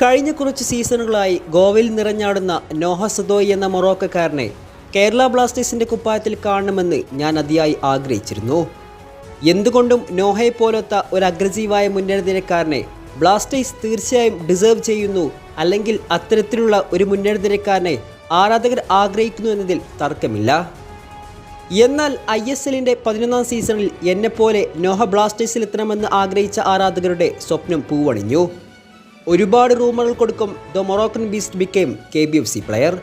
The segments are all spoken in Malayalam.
കഴിഞ്ഞ കുറച്ച് സീസണുകളായി ഗോവയിൽ നിറഞ്ഞാടുന്ന നോഹ സദോയ് എന്ന മൊറോക്കക്കാരനെ കേരള ബ്ലാസ്റ്റേഴ്സിന്റെ കുപ്പായത്തിൽ കാണണമെന്ന് ഞാൻ അതിയായി ആഗ്രഹിച്ചിരുന്നു. എന്തുകൊണ്ടും നോഹയെ പോലത്ത ഒരു അഗ്രസീവായ മുന്നേറ്റനിരക്കാരനെ ബ്ലാസ്റ്റേഴ്സ് തീർച്ചയായും ഡിസേർവ് ചെയ്യുന്നു അല്ലെങ്കിൽ അത്തരത്തിലുള്ള ഒരു മുന്നേറ്റനിരക്കാരനെ ആരാധകർ ആഗ്രഹിക്കുന്നു എന്നതിൽ തർക്കമില്ല. എന്നാൽ ഐ എസ് എല്ലിന്റെ പതിനൊന്നാം സീസണിൽ എന്നെപ്പോലെ നോഹ ബ്ലാസ്റ്റേഴ്സിൽ എത്തണമെന്ന് ആഗ്രഹിച്ച ആരാധകരുടെ സ്വപ്നം പൂവണിഞ്ഞു. ഒരുപാട് റൂമറുകൾ കൊടുക്കും. The Moroccan beast became K B F C player.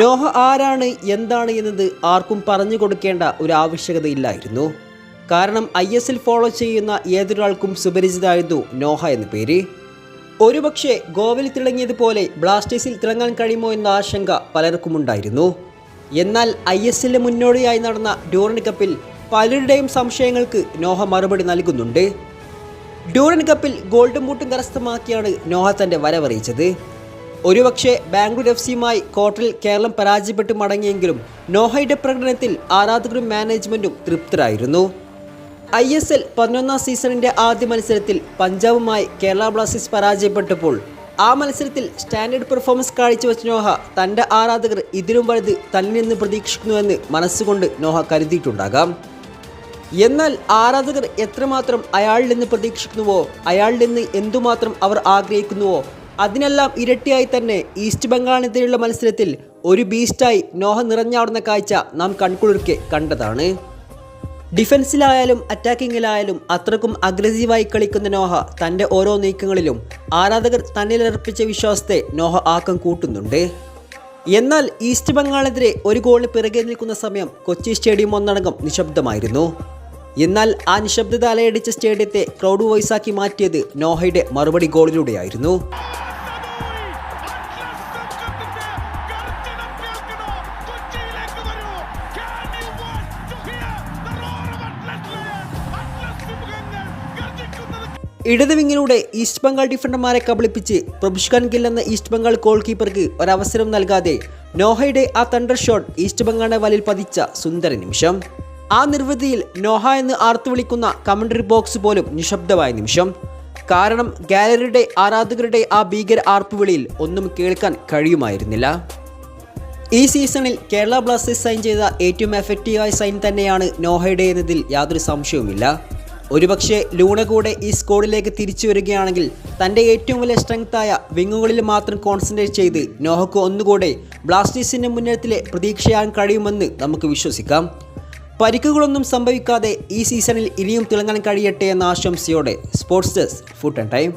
Noah ആരാണ് എന്താണ് എന്നത് ആർക്കും പറഞ്ഞു കൊടുക്കേണ്ട ഒരു ആവശ്യകതയില്ലായിരുന്നു. കാരണം ഐ എസ് എൽ ഫോളോ ചെയ്യുന്ന ഏതൊരാൾക്കും സുപരിചിതമായിരുന്നു നോഹ എന്ന പേര്. ഒരുപക്ഷെ ഗോവയിൽ തിളങ്ങിയതുപോലെ ബ്ലാസ്റ്റേഴ്സിൽ തിളങ്ങാൻ കഴിയുമോ എന്ന ആശങ്ക പലർക്കുമുണ്ടായിരുന്നു. എന്നാൽ ഐ എസ് എല്ലിന് മുന്നോടിയായി നടന്ന ഡ്യൂറൻ കപ്പിൽ പലരുടെയും സംശയങ്ങൾക്ക് നോഹ മറുപടി നൽകുന്നുണ്ട്. ഡ്യൂറൻ കപ്പിൽ ഗോൾഡ് ബൂട്ടും കരസ്ഥമാക്കിയാണ് നോഹ തന്റെ വരവറിയിച്ചത്. ഒരുപക്ഷെ ബാംഗ്ലൂർ എഫ് സിയുമായി ക്വാർട്ടറിൽ കേരളം പരാജയപ്പെട്ട് മടങ്ങിയെങ്കിലും നോഹയുടെ പ്രകടനത്തിൽ ആരാധകരും മാനേജ്മെന്റും തൃപ്തരായിരുന്നു. ഐ എസ് എൽ പതിനൊന്നാം സീസണിന്റെ ആദ്യ മത്സരത്തിൽ പഞ്ചാബുമായി കേരള ബ്ലാസ്റ്റേഴ്സ് പരാജയപ്പെട്ടപ്പോൾ ആ മത്സരത്തിൽ സ്റ്റാൻഡേർഡ് പെർഫോമൻസ് കാഴ്ചവെച്ച നോഹ തന്റെ ആരാധകർ ഇതിലും വലുത് തന്നിൽ നിന്ന് പ്രതീക്ഷിക്കുന്നുവെന്ന് മനസ്സുകൊണ്ട് നോഹ കരുതിയിട്ടുണ്ടാകാം. എന്നാൽ ആരാധകർ എത്രമാത്രം അയാളിൽ നിന്ന് പ്രതീക്ഷിക്കുന്നുവോ അയാളിൽ നിന്ന് എന്തുമാത്രം അവർ ആഗ്രഹിക്കുന്നുവോ അതിനെല്ലാം ഇരട്ടിയായി തന്നെ ഈസ്റ്റ് ബംഗാളിനെതിരെയുള്ള മത്സരത്തിൽ ഒരു ബീസ്റ്റായി നോഹ നിറഞ്ഞാടുന്ന കാഴ്ച നാം കൺകുളിർക്കെ കണ്ടതാണ്. ഡിഫൻസിലായാലും അറ്റാക്കിങ്ങിലായാലും അത്രക്കും അഗ്രസീവായി കളിക്കുന്ന നോഹ തന്റെ ഓരോ നീക്കങ്ങളിലും ആരാധകർ തന്നിലർപ്പിച്ച വിശ്വാസത്തെ നോഹ ആക്കം കൂട്ടുന്നുണ്ട്. എന്നാൽ ഈസ്റ്റ് ബംഗാളിനെതിരെ ഒരു ഗോളിന് പിറകെ നിൽക്കുന്ന സമയം കൊച്ചി സ്റ്റേഡിയം ഒന്നടങ്കം നിശബ്ദമായിരുന്നു. എന്നാൽ ആ നിശബ്ദത അലയടിച്ച സ്റ്റേഡിയത്തെ ക്രൗഡ് വോയിസാക്കി മാറ്റിയത് നോഹയുടെ മറുപടി ഗോളിലൂടെയായിരുന്നു. ഇടത് വിങ്ങിലൂടെ ഈസ്റ്റ് ബംഗാൾ ഡിഫൻഡർമാരെ കബളിപ്പിച്ച് പ്രഭുഷ്കാൻ എന്ന ഈസ്റ്റ് ബംഗാൾ ഗോൾ കീപ്പർക്ക് ഒരവസരം നൽകാതെ നോഹയുടെ ആ തണ്ടർ ഷോട്ട് ഈസ്റ്റ് ബംഗാളിന്റെ വലയിൽ പതിച്ച സുന്ദര നിമിഷം. ആ നിർവൃതിയിൽ നോഹ എന്ന് ആർത്തു വിളിക്കുന്ന കമന്ററി ബോക്സ് പോലും നിശബ്ദമായ നിമിഷം. കാരണം ഗാലറിയുടെ ആരാധകരുടെ ആ ഭീകര ആർപ്പുവിളിയിൽ ഒന്നും കേൾക്കാൻ കഴിയുമായിരുന്നില്ല. ഈ സീസണിൽ കേരള ബ്ലാസ്റ്റേഴ്സ് സൈൻ ചെയ്ത ഏറ്റവും എഫക്റ്റീവായ സൈൻ തന്നെയാണ് നോഹയുടെ എന്നതിൽ യാതൊരു സംശയവുമില്ല. ഒരുപക്ഷെ ലൂണ കൂടെ ഈ സ്കോഡിലേക്ക് തിരിച്ചു വരികയാണെങ്കിൽ തന്റെ ഏറ്റവും വലിയ സ്ട്രെങ്തായ വിങ്ങുകളിൽ മാത്രം കോൺസെൻട്രേറ്റ് ചെയ്ത് നോഹയ്ക്ക് ഒന്നുകൂടെ ബ്ലാസ്റ്റേഴ്സിന്റെ മുന്നേറ്റത്തിലെ പ്രതീക്ഷയാൻ കഴിയുമെന്ന് നമുക്ക് വിശ്വസിക്കാം. പരിക്കുകളൊന്നും സംഭവിക്കാതെ ഈ സീസണിൽ ഇനിയും തിളങ്ങാൻ കഴിയട്ടെ എന്ന ആശംസയോടെ sports desk food and time